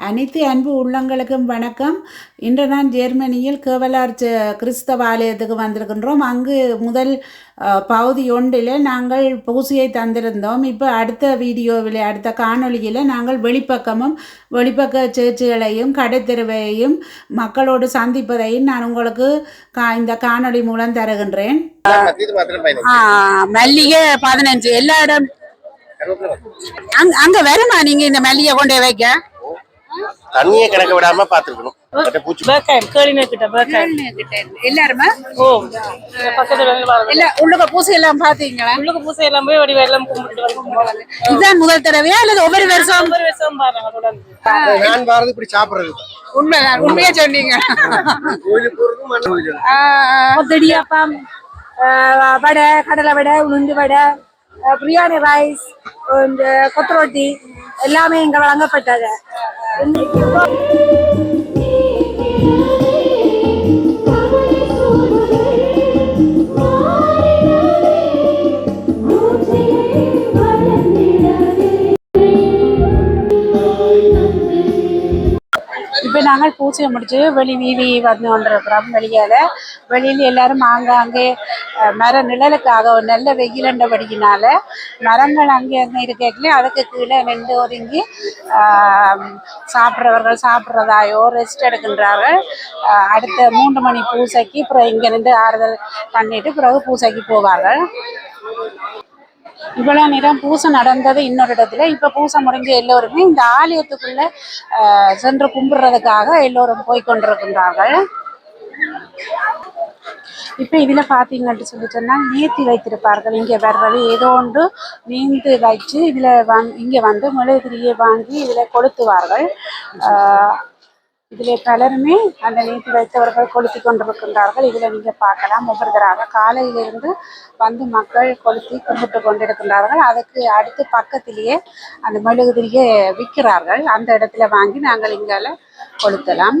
அனைத்து அன்பு உள்ளங்களுக்கும் வணக்கம். இன்று நான் ஜெர்மனியில் கேவலார் கிறிஸ்தவ ஆலயத்துக்கு வந்திருக்கின்றோம். அங்கு முதல் பகுதி ஒன்றில் நாங்கள் பூசியை தந்திருந்தோம். இப்போ அடுத்த வீடியோவில் அடுத்த காணொளியில் நாங்கள் வெளிப்பக்கமும் வெளிப்பக்க சேர்ச்சுகளையும் கடைத்தெருவையும் மக்களோடு சந்திப்பதையும் நான் உங்களுக்கு கா இந்த காணொளி மூலம் தருகின்றேன். மல்லிகை பதினஞ்சு எல்லா இடம். அங்க வருமா நீங்க இந்த மல்லிகை கொண்டு வைக்க? தண்ணியை கணக்க விடாம பாத்துருக்கணும் பேக்காயம் கேளின கிட்ட பேக்காயம் எல்லாருமா? ஓ பக்கத்துல. இல்ல உள்ளுக்க பூசை எல்லாம் பாத்தீங்களா உள்ளுக்கு பூசை எல்லாம் போய் வடிவ எல்லாம் கும்பிட்டு வந்து இதுதான் முதல் தடவையா அல்லது ஒவ்வொரு வருஷம்? ஒவ்வொரு வருஷம் பாருங்க தொடர்ந்து நான் பாரது இப்படி சாப்பிடுறது. உண்மைதான் உண்மையா சொன்னீங்க. திடியாப்பம் வடை கடலை வடை உளுந்து வடை. பிரியாணி ரைஸ் இந்த கொத்தரொட்டி எல்லாமே இங்க வழங்கப்பட்டது. இப்போ நாங்கள் பூச்சியை முடிச்சு வெளி வீதி வந்து கொண்டிருக்கிறோம். வெளியால வெளியில் எல்லாரும் ஆங்காங்கே அங்கே மர நிழலுக்காக ஒரு நல்ல வெயிலண்டபடியினால மரங்கள் அங்கே அங்கே இருக்கல அதுக்கு கீழே நின்று ஒதுங்கி ஆஹ், சாப்பிட்றவர்கள் சாப்பிட்றதாயோ ரெஸ்ட் எடுக்கின்றார்கள். அடுத்த மூன்று மணி பூசைக்கு அப்புறம் இங்கேருந்து ஆறுதல் பண்ணிட்டு பிறகு பூசைக்கு போவார்கள். இவ்வளோ நேரம் பூசை நடந்தது இன்னொரு இடத்துல. இப்போ பூசை முடிஞ்ச எல்லோருமே இந்த ஆலயத்துக்குள்ள சென்று கும்பிடுறதுக்காக எல்லோரும் போய் கொண்டிருக்கின்றார்கள். இப்போ இதில் பார்த்தீங்கன்னு சொல்லி சொன்னால் நேர்த்தி வைத்திருப்பார்கள். இங்கே வர்றது ஏதோ ஒன்று நீந்து வச்சு இதில் வந் இங்கே வந்து மெழுகுதிரியை வாங்கி இதில் கொளுத்துவார்கள். இதில் பலருமே அந்த நீட்டி வைத்தவர்கள் கொளுத்தி கொண்டிருக்கின்றார்கள். இதில் நீங்கள் பார்க்கலாம். ஒவ்வொருத்தராக காலையிலிருந்து வந்து மக்கள் கொளுத்தி கும்பிட்டு கொண்டிருக்கின்றார்கள். அதுக்கு அடுத்து பக்கத்திலேயே அந்த மெழுகுதிரியை விற்கிறார்கள். அந்த இடத்துல வாங்கி நாங்கள் இங்கால கொளுத்தலாம்.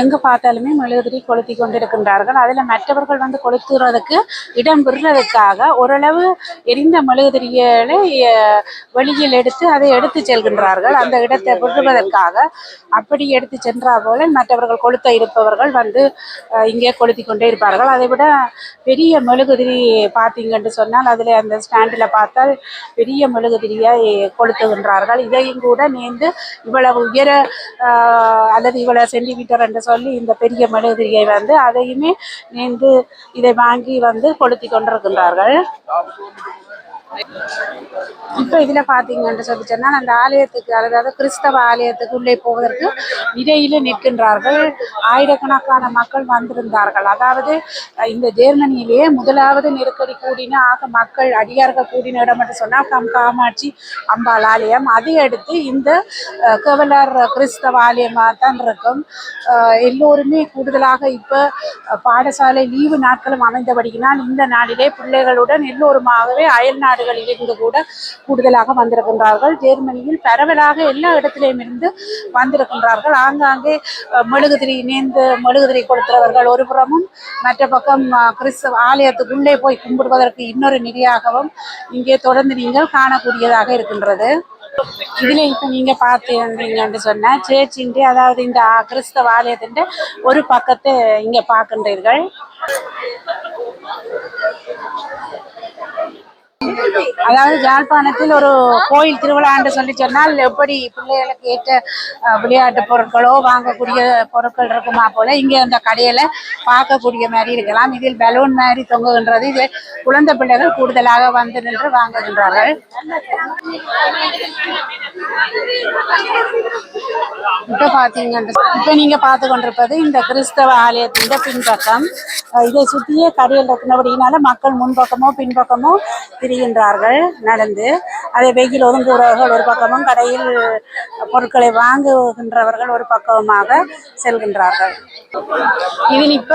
எங்கு பார்த்தாலுமே மெழுகுதிரி கொளுத்தி கொண்டிருக்கின்றார்கள். அதுல மற்றவர்கள் வந்து கொளுத்துறதுக்கு இடம் பெறுறதுக்காக ஓரளவு எரிந்த மெழுகுதிரிகளை வெளியில் எடுத்து அதை எடுத்து செல்கின்றார்கள். அந்த இடத்தை விடுவதற்காக அப்படி எடுத்து சென்றா போல மற்றவர்கள் கொளுத்த இருப்பவர்கள் வந்து இங்கே கொளுத்தி கொண்டே இருப்பார்கள். அதை விட பெரிய மெழுகுதிரி பார்த்தீங்கன்னு சொன்னால் அதில் அந்த ஸ்டாண்டில் பார்த்தால் பெரிய மெழுகுதிரியை கொளுத்துகின்றார்கள். இதையும் கூட நேர்ந்து இவ்வளவு உயர ஆஹ், அல்லது இவ்வளவு சென்டிமீட்டர் என்று சொல்லி இந்த பெரிய மெழுகுதிரியை வந்து அதையுமே நின்று இதை வாங்கி வந்து கொளுத்தி கொண்டிருக்கின்றார்கள். இப்போ இதுல பார்த்தீங்கன்னு சொல்லி சொன்னால் அந்த ஆலயத்துக்கு அதாவது கிறிஸ்தவ ஆலயத்துக்கு உள்ளே போவதற்கு இடையில நிற்கின்றார்கள். ஆயிரக்கணக்கான மக்கள் வந்திருந்தார்கள். அதாவது இந்த ஜெர்மனியிலேயே முதலாவது நெருக்கடி கூடின ஆக மக்கள் அடியார்கள் கூடின இடம் என்று சொன்னால் கம் காமாட்சி அம்பாள் ஆலயம். அதை அடுத்து இந்த கவலர் கிறிஸ்தவ ஆலயமாக தான் இருக்கும். எல்லோருமே கூடுதலாக இப்போ பாடசாலை லீவு நாட்களும் அமைந்தபடியினால் இந்த நாளிலே பிள்ளைகளுடன் எல்லோருமாகவே அயல் நாடுகளில் இருந்து கூட கூடுதலாக வந்திருக்கின்றார்கள். ஜெர்மனியில் பரவலாக எல்லா இடத்திலையும் இருந்து வந்திருக்கின்றார்கள். ஆங்காங்கே மெழுகுதிரி நேர்ந்து மெழுகுதிரி கொடுக்கிறவர்கள் ஒரு புறமும் மற்ற பக்கம் கிறிஸ்தவ ஆலயத்துக்குள்ளே போய் கும்பிடுவதற்கு இன்னொரு நிதியாகவும் இங்கே தொடர்ந்து நீங்கள் காணக்கூடியதாக இருக்கின்றது. இதுல இப்ப நீங்க என்று சொன்னா சேர்ச்சின்றி அதாவது இந்த கிறிஸ்தவ ஆலயத்தின் ஒரு பக்கத்தை இங்க பார்க்கின்றீர்கள். அதாவது யாழ்ப்பாணத்தில் ஒரு கோயில் திருவிழா என்று சொல்லி சொன்னால் எப்படி பிள்ளைகளுக்கு ஏற்ற விளையாட்டு பொருட்களோ வாங்கக்கூடிய பொருட்கள் இருக்குமா போல இங்கே அந்த கடையில பார்க்கக்கூடிய மாதிரி இருக்கலாம். இதில் பலூன் மாதிரி தொங்குகின்றது. இது குழந்தை பிள்ளைகள் கூடுதலாக வந்து நின்று வாங்குகின்றார்கள். இப்போ பாத்தீங்கன்னா இப்போ நீங்க பார்த்து கொண்டிருப்பது இந்த கிறிஸ்தவ ஆலயத்தின் பின்பக்கம். இதை சுத்தியே கடையில் இருக்கிறபடியினால மக்கள் முன்பக்கமோ பின்பக்கமோ திரிகின்றார்கள் நடந்து. அதே வெயில் ஒதுங்குறவர்கள் ஒரு பக்கமும் கடையில் பொருட்களை வாங்குகின்றவர்கள் ஒரு பக்கமாக செல்கின்றார்கள். இதில் இப்ப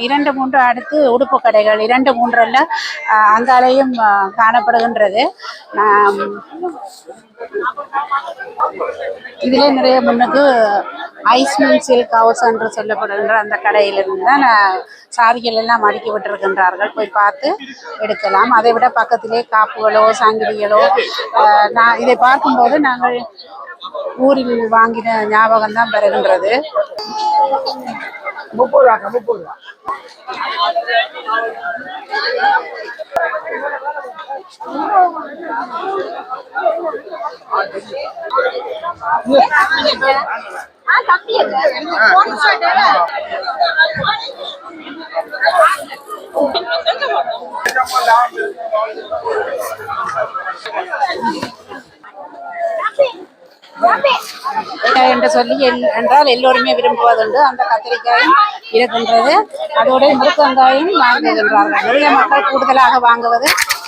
இரண்டு மூன்று அடுத்து உடுப்பு கடைகள் இரண்டு மூன்றில் அஹ், அங்காலேயும் காணப்படுகின்றது. இதிலே நிறைய முன்னுக்கு ஐஸ்மின் சில்க் ஹவுஸ் என்று சொல்லப்படுகின்ற அந்த கடையிலிருந்து தான் சாவிகள் எல்லாம் அடுக்கி விட்டிருக்கின்றார்கள். போய் பார்த்து எடுக்கலாம். அதை விட பக்கத்திலே காப்புகளோ சங்கிலிகளோ அஹ், நான் இதை பார்க்கும்போது நாங்கள் ஊரில் வாங்கின ஞாபகம் தான் வருகின்றது. என்று சொல்லி என்றால் எல்லோருமே விரும்புவதுண்டு. அந்த கத்திரிக்காயும் இருக்கின்றது அதோட முருக்கங்காயும் வாங்குகின்றார்கள் நிறைய மக்கள் கூடுதலாக வாங்குவது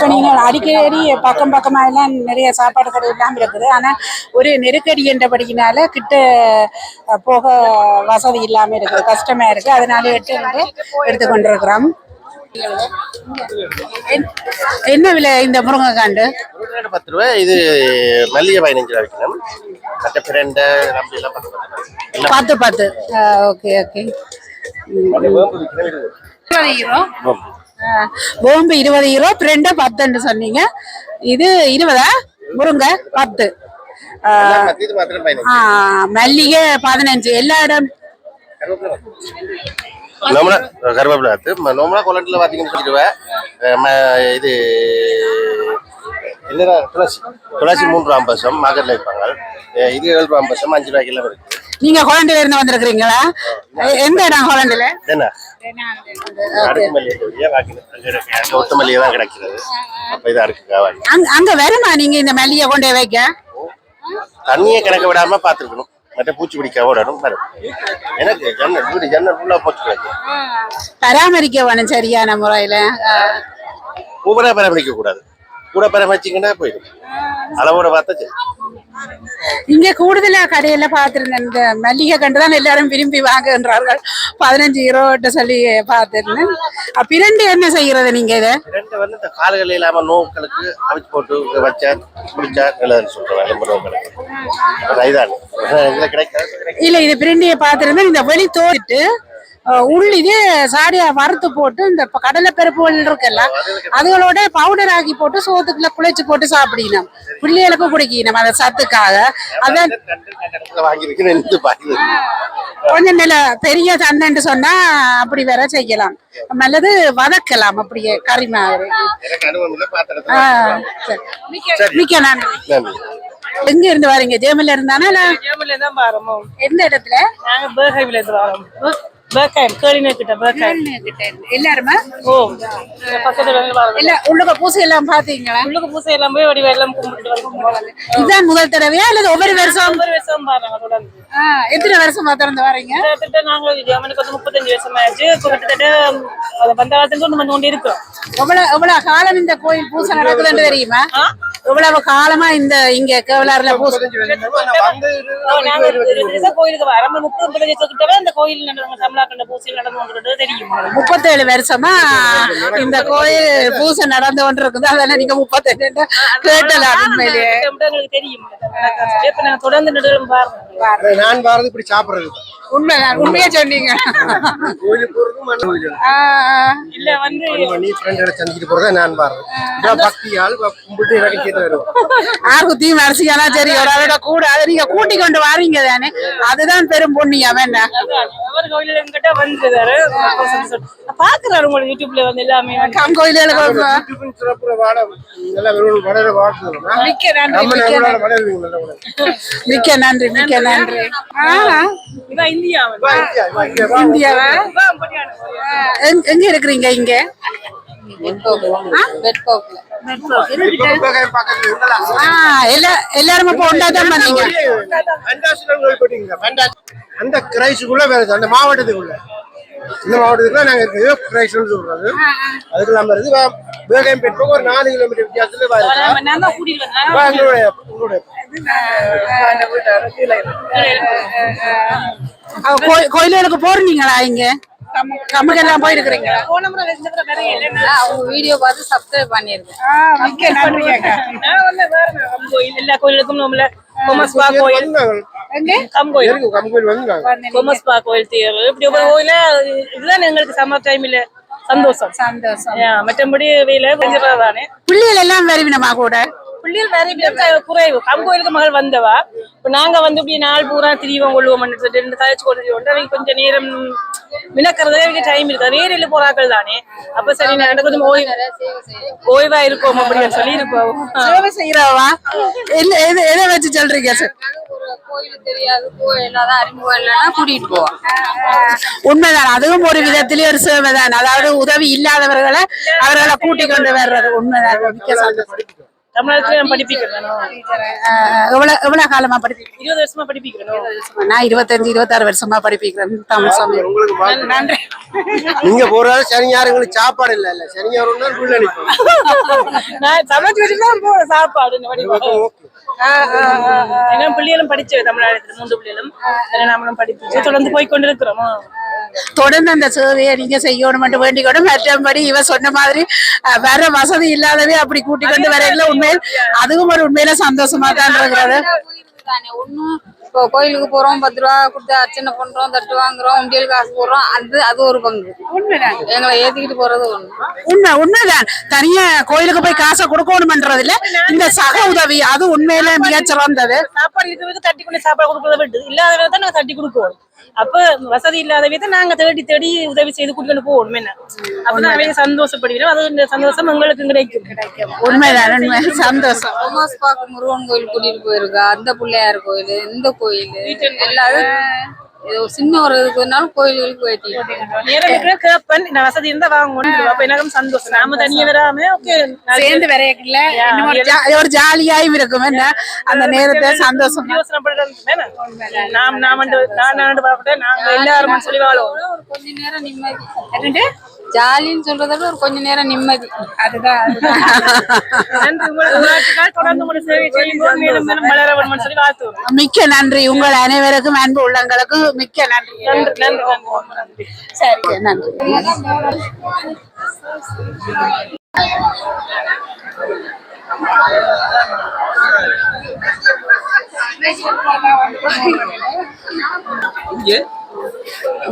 இப்ப நீங்கள் அடிக்கடி பக்கம் பக்கமா எல்லாம் நிறைய சாப்பாடு கடை எல்லாம் இருக்குது. ஆனா ஒரு நெருக்கடி என்றபடியினால கிட்ட போக வசதி இல்லாம இருக்குது. கஷ்டமா இருக்கு. அதனால எட்டு எடுத்துக்கொண்டிருக்கிறோம் என்- என்ன விலை இந்த முருங்கைக்காண்டு? பத்து ரூபாய். இது மல்லிகை பதினஞ்சு ரூபா விற்கணும். மற்ற பிரண்டை பத்து பத்து ஓகே ஓகே. வேம்பு இருபது இருபது ரெண்டு பிரெண்டு பத்துன்னு சொன்னீங்க. இது இருபதா? முருங்கை பத்து. மல்லிகை பதினஞ்சு. எல்லா இடம்? கருவேப்பிலை கருவேப்பிலை ஆத்து கொலண்டில் பார்த்தீங்கன்னு சொல்லிடுவேன். இது என்னடா துளசி? துளசி மூன்று மார்க்கெட்டில் விற்பாங்க. அஹ் இது ஏழு ஐம்பது அஞ்சு ரூபாய்க்கு எல்லாம் இருக்கு நீங்க குழந்தையில இருந்து வந்திருக்கிறீங்களா எந்த இடம் குழந்தையில? என்ன இருக்கு. ஒட்டு மல்லிகை தான் கிடைக்கிறது. அப்போ இது காவாங்க அங்க அங்க வருமா நீங்க இந்த மல்லிகை கொண்டு வைக்க? தண்ணியை கணக்க விடாம பார்த்துருக்கணும். மற்ற பூச்சி பிடிக்க ஓடணும் வரும். எனக்கு ஜன்னல் வீடு ஜன்னல் ஃபுல்லாக பூச்சி கிடைக்கும் பராமரிக்க வேணும் சரியான முறையில. பூவராக பராமரிக்க கூடாது கூட பராமரிச்சிங்கன்னா போயிடும் அளவோட பார்த்தா சரி இங்க கூடுதலா கடையில பார்த்திருந்தேன் இந்த மல்லிகை கண்டு தான் எல்லாரும் விரும்பி வாங்குகின்றார்கள் பதினஞ்சு ஹீரோட்ட சொல்லி பார்த்திருந்தேன் அப்ப இரண்டு என்ன செய்யறது நீங்க இதை ரெண்டு வந்து இந்த கால்கள் இல்லாம நோக்களுக்கு அவிச்சு போட்டு வச்சா குடிச்சா நல்லதுன்னு சொல்றேன் ரொம்ப நோக்களுக்கு இதுல கிடைக்காது. இல்ல இது பிரிண்டியை பார்த்திருந்தேன் இந்த வெளி தோறிட்டு அஹ், உள் இது சாடியா வறுத்து போட்டு இந்த கடலை பருப்புகள் இருக்குல்ல அதுகளோட பவுடர் ஆக்கி போட்டு சோத்துக்குள்ள குழைச்சு போட்டு சாப்பிடணும். பிள்ளைகளுக்கு குடிக்கணும் அந்த சத்துக்காக. அதான் கொஞ்சம் நில பெரிய சண்டைன்னு சொன்னா அப்படி வேற செய்யலாம். அல்லது வதக்கலாம் அப்படியே கறி மாதிரி. மிக்க நன்றி. எங்க இருந்து வரீங்க? ஜேமல்ல இருந்தானா எந்த இடத்துல? நாங்க பேர்ஹைவ்ல இருந்து வரோம். பேர்ஹைவ் கேளினே கிட்ட பேர்ஹைவ் எல்லாருமா? ஓ பக்கத்துல இல்ல உள்ளுக்க பூசை எல்லாம் பாத்தீங்களா உள்ளுக்கு பூசை எல்லாம் போய் வடி வெள்ளம் கும்பிட்டு வரோம் இதுதான் முதல் தடவையா? அல்லது ஒவ்வொரு வருஷம்? ஒவ்வொரு வருஷம் பாருங்க தொடர்ந்து எத்தனை வருஷமா திறந்து வரீங்க கிட்டத்தட்ட நாங்க ஜெர்மனிக்கு வந்து முப்பத்தஞ்சு வருஷம் ஆயிடுச்சு இப்போ கிட்டத்தட்ட அது வந்த காலத்துக்கு வந்து நம்ம கொண்டு இருக்கோம் எவ்வளவு எவ்வளவு காலம் இந்த கோயில் பூசை நடக்குதுன்னு தெரியுமா? எவ்வளவு காலமா இந்த இங்க கேவலாறுல முப்பத்தேழு வருஷமா இந்த கோயில் பூசை நடந்து கொண்டு இருக்குது அதெல்லாம் நீங்க முப்பத்தெட்டு கேட்டலாம் உண்மையிலேயே? தெரியும். தொடர்ந்து நடுவில் பாருங்க. நான் பாரது இப்படி சாப்பிடுறது. உண்மைதான் உண்மையா சொன்னீங்க. இல்ல. வந்து சந்திக்கிட்டு போறதா நான் பக்தியால் கும்பிட்டு எனக்கு கேட்டு வருவோம். ஆறு குத்தியும் அரிசியானா சரி ஒரு ஆளோட கூட அதை நீங்க கூட்டி கொண்டு வாரீங்க தானே? அதுதான் பெரும் புண்ணியம் என்ன? பாக்குறாரு உங்களுக்கு யூடியூப்ல வந்து எல்லாமே. கம் கோயிலுக்கு மிக்க நன்றி மிக்க நன்றி. மிக்க நன்றி. இந்தியாவா எங்க இருக்கிறீங்க இங்க? எல்லாருமே இப்போ ஒன்றாதான் பண்ணீங்க அந்த கிரைஸுக்குள்ள அந்த மாவட்டத்துக்குள்ள. இந்த மாவட்டத்துக்குள்ள நாங்க இருக்கிறது கிரைஸ்னு சொல்றது. அதுக்கு வேகம் பெற்றோம் ஒரு நாலு கிலோமீட்டர் வித்தியாசத்துல எங்களுடைய உங்களுடைய கோயிலுக்கு போறீங்களா இங்க? கம்முக்கெல்லாம் போயிருக்கிறீங்களா போன முறை முறை நிறைய இல்லைன்னா அவங்க வீடியோ பார்த்து சப்ஸ்கிரைப் பண்ணிருக்கேன் மிக்க நன்றி அக்கா. நான் வந்து வேற எல்லா கோயிலுக்கும் நம்மள கொமஸ்பா கோயில். கொமஸ்பா கோயில். தேர். இப்படி ஒவ்வொரு கோயில இதுதான் எங்களுக்கு சம்மர் டைம்ல சந்தோஷம். சந்தோஷம். ஆ, மற்றபடி வெயில தானே பிள்ளைகள் எல்லாம் வருவினமா கூட? பிள்ளைகள் க- குறைவு. கம் கோயிலுக்கு மகள் வந்தவா? இப்ப நாங்க வந்து இப்படி நாள் பூரா திரிவோம் கொள்வோம் ரெண்டு கழிச்சு கொண்டு அவங்க கொஞ்சம் நேரம் மினக்கிறதே அவங்க டைம் இருக்கு வேறையில போறாக்கள் தானே. அப்ப சரி நான் கொஞ்சம் ஓய்வு ஓய்வா இருப்போம் அப்படின்னு சொல்லி இருப்போம் சேவை செய்யறவா? என்ன எது வச்சு சொல்றீங்க? சார் உண்மைதான். அதுவும் ஒரு விதத்திலே ஒரு சேவை தான் அதாவது உதவி இல்லாதவர்களை அவர்களை கூட்டிக் கொண்டு வர்றது உண்மைதான். தமிழகத்துல நான் படிப்பிக்கிறேன்? எவ்வளவு எவ்வளவு காலமா படிப்பீங்க? இருபது வருஷமா படிப்பிக்கிறேன்? நான் இருபத்தஞ்சு இருபத்தாறு வருஷமா படிப்பிக்கிறேன் தமிழ் சமயம். நன்றி. நீங்க போறாலும் சனி ஞாயிறு எங்களுக்கு சாப்பாடு இல்ல இல்ல. சனி ஞாயிறு ஒரு நாள் புள்ள நிற்போம் நான் சமைச்சு தான் போறேன் சாப்பாடு ஏன்னா பிள்ளைகளும் படிச்சு தமிழ்நாடு மூன்று பிள்ளைகளும். நம்மளும் படிப்பிச்சு தொடர்ந்து போய் கொண்டு இருக்கிறோம் தொடர்ந்து அந்த சேவையை நீங்க செய்யணும் மட்டும் வேண்டிக்கணும் மற்றபடி இவ சொன்ன மாதிரி வர வசதி இல்லாதவே அப்படி கூட்டிக் கொண்டு வரையில உண்மையில் அதுவும் ஒரு உண்மையில சந்தோஷமா தான் இருக்கிறது. உயிருக்கு ஒன்னும் இப்போ கோயிலுக்கு போறோம் பத்து ரூபா கொடுத்து அர்ச்சனை பண்றோம் தட்டு வாங்குறோம் உண்டியல் காசு போடுறோம் அது அது ஒரு பங்கு. எங்களை ஏத்திக்கிட்டு போறது ஒண்ணு. உண்மை உண்மைதான். தனியா கோயிலுக்கு போய் காசை கொடுக்கணும்ன்றது இல்ல இந்த சக உதவி அது உண்மையில மிகச்சிறந்தது சாப்பாடு இருக்கிறதுக்கு தட்டி கொண்டு சாப்பாடு கொடுக்கறத விட்டு இல்லாதவரை தான் நாங்க தட்டி கொடுக்குவோம். அப்ப வசதி இல்லாதவே தான் நாங்க தேடி தேடி உதவி செய்து கூட்டிட்டு போவோம் என்ன அப்பதான் அவங்க சந்தோஷப்படுவோம் அது இந்த சந்தோஷம் எங்களுக்கு கிடைக்கும். கிடைக்கும். உண்மைதான் உண்மை. சந்தோஷம். முருகன் கோயில் கூட்டிட்டு போயிருக்கா அந்த பிள்ளையார் கோயில் இந்த கோயில் எல்லாரும் ஏதோ சின்ன ஒரு இதுக்குனாலும் கோயில்களுக்கு போயிட்டு கேப்பன் இந்த வசதி இருந்தா வாங்கணும் அப்ப எனக்கும் சந்தோஷம். நாம தனியா வராம ஓகே. சேர்ந்து ஒரு ஜாலியாயும் இருக்கும். என்ன? அந்த நேரத்தை சந்தோஷமா. நாம் நாம் நான் நான் பார்க்கட்டே நாங்க எல்லாரும் சொல்லி கொஞ்ச நேரம் நிம்மதி. ஜாலின்னு சொல்றத விட ஒரு கொஞ்ச நேரம் நிம்மதி. அதுதான் மிக்க நன்றி. உங்கள் அனைவருக்கும் அன்பு உள்ளங்களுக்கு மிக்க நன்றி. நன்றி நன்றி நன்றி. சரி நன்றி.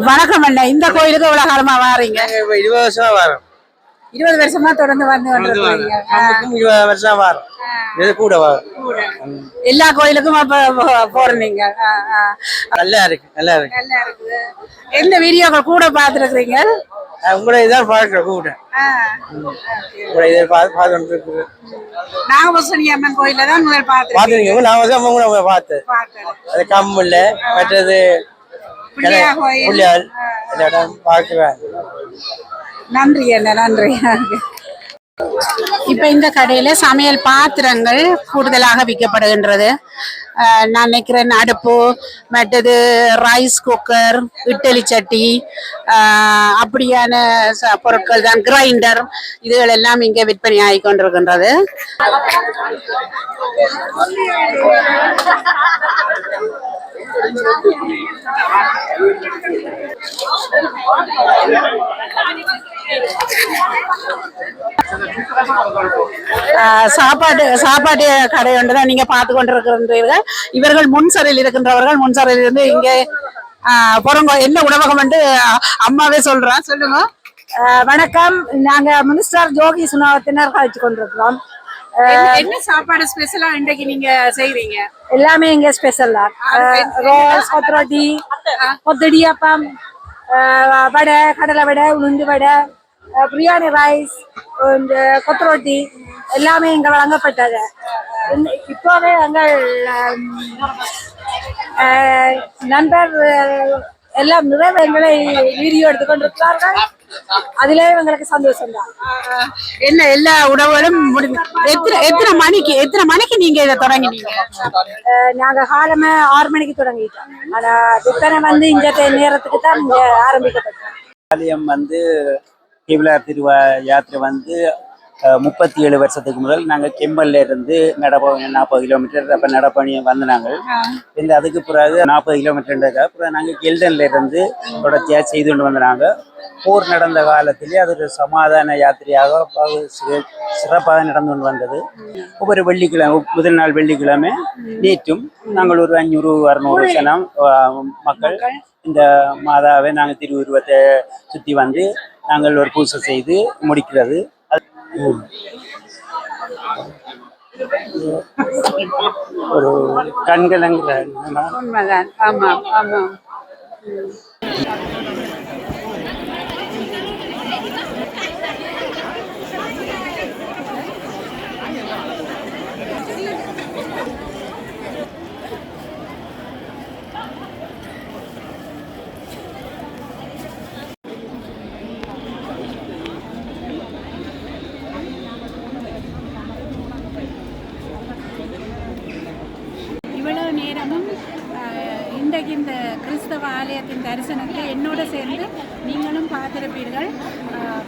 வணக்கம் அண்ணா இந்த கோயிலுக்கு எவ்வளவு காலமா வாரீங்க? இருபது வருஷமா வரோம் இருபது வருஷமா தொடர்ந்து வந்து இருபது வருஷம் வரோம் இது கூட எல்லா கோயிலுக்கும் போறீங்க. நல்லா இருக்கு நல்லா இருக்கு. நல்லா இருக்குது. எந்த வீடியோக்கள் கூட பார்த்துருக்கீங்க நான் உங்களை இதான் பார்க்கிறேன் கூட. உங்களை இதை பார்த்து பார்த்து இருக்குது நாகபூசணி அம்மன் கோயில தான் முதல் பார்த்துருக்கேன் பார்த்துருக்கீங்க கூட பார்த்தேன் பார்த்தேன் அது கம்முல்ல மற்றது பிள்ளையார் இடம் பார்க்குவேன் நன்றி அண்ணா நன்றி. இப்ப இந்த கடையில சமையல் பாத்திரங்கள் கூடுதலாக விற்கப்படுகின்றது. நான் நினைக்கிறேன் அடுப்பு மற்றது ரைஸ் குக்கர் இட்டலி சட்டி அப்படியான ச- பொருட்கள் தான் கிரைண்டர் இதுகள் எல்லாம் இங்கே விற்பனை ஆகி கொண்டிருக்கின்றது. சாப்பாட்டு சாப்பாடு கடை ஒன்று தான் நீங்க பார்த்து கொண்டிருக்கின்றீர்கள் இவர்கள் முன்சரையில் இருக்கின்றவர்கள் முன்சரையில் இருந்து இங்கே ஆஹ் என்ன உணவகம் வந்து அம்மாவே சொல்றா. சொல்லுங்க. வணக்கம். நாங்க மினிஸ்டர் ஜோகி சுனாவத்தினர் கழிச்சு கொண்டிருக்கிறோம். என்ன சாப்பாடு ஸ்பெஷலா இன்றைக்கு நீங்க செய்றீங்க? எல்லாமே இங்க ஸ்பெஷல் தான் ரோஸ் கொத்தரொட்டி கொத்தடியாப்பம் வடை கடலை வடை உளுந்து வடை பிரியாணி ரைஸ் இந்த கொத்தரொட்டி எல்லாமே இங்க வழங்கப்பட்டது. இப்போவே எங்கள் நண்பர் எல்லாம் நிறைய எங்களை வீடியோ எடுத்துக்கொண்டிருக்கிறார்கள். அதிலே எங்களுக்கு சந்தோஷம் தான் என்ன எல்லா உணவுகளும் எத்தனை எத்தனை மணிக்கு எத்தனை மணிக்கு நீங்க இதை தொடங்கினீங்க? நாங்க காலமே ஆறு மணிக்கு தொடங்கிட்டோம். ஆனா விற்பனை வந்து இந்த நேரத்துக்கு தான் இங்க ஆரம்பிக்கப்பட்டோம் வந்து திருவா யாத்திரை வந்து முப்பத்தி ஏழு வருஷத்துக்கு முதல் நாங்கள் கெம்பல்ல இருந்து நடப்ப நாற்பது கிலோமீட்டர் அப்போ நடப்பணி வந்து நாங்கள் இந்த அதுக்கு பிறகு நாற்பது கிலோமீட்டர் அப்புறம் நாங்கள் கெல்டன்ல இருந்து தொடர்ச்சியாக செய்து கொண்டு வந்தாங்க. போர் நடந்த காலத்திலே அது ஒரு சமாதான யாத்திரையாக சிறப்பாக நடந்து கொண்டு வந்தது. ஒவ்வொரு வெள்ளிக்கிழமை முதல் நாள் வெள்ளிக்கிழமை நேற்றும் நாங்கள் ஒரு அஞ்சூறு அறுநூறு சனம் மக்கள் இந்த மாதாவை நாங்கள் திருவுருவத்தை சுற்றி வந்து நாங்கள் ஒரு பூசை செய்து முடிக்கிறது. ஒரு கண்கலங்கிற உண்மைதான். ஆமாம் ஆமாம் இவ்வளவு நேரமும் அஹ், இன்றைக்கு இந்த கிறிஸ்தவ ஆலயத்தின் தரிசனத்தை என்னோட சேர்ந்து நீங்களும் பார்த்துருப்பீர்கள்.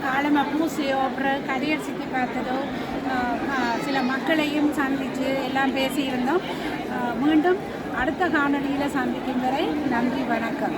காலமாக பூசையோ அப்புறம் கரியர் சுற்றி பார்த்ததோ சில மக்களையும் சந்தித்து எல்லாம் பேசியிருந்தோம். மீண்டும் அடுத்த காணொலியில் சந்திக்கும் வரை நன்றி வணக்கம்.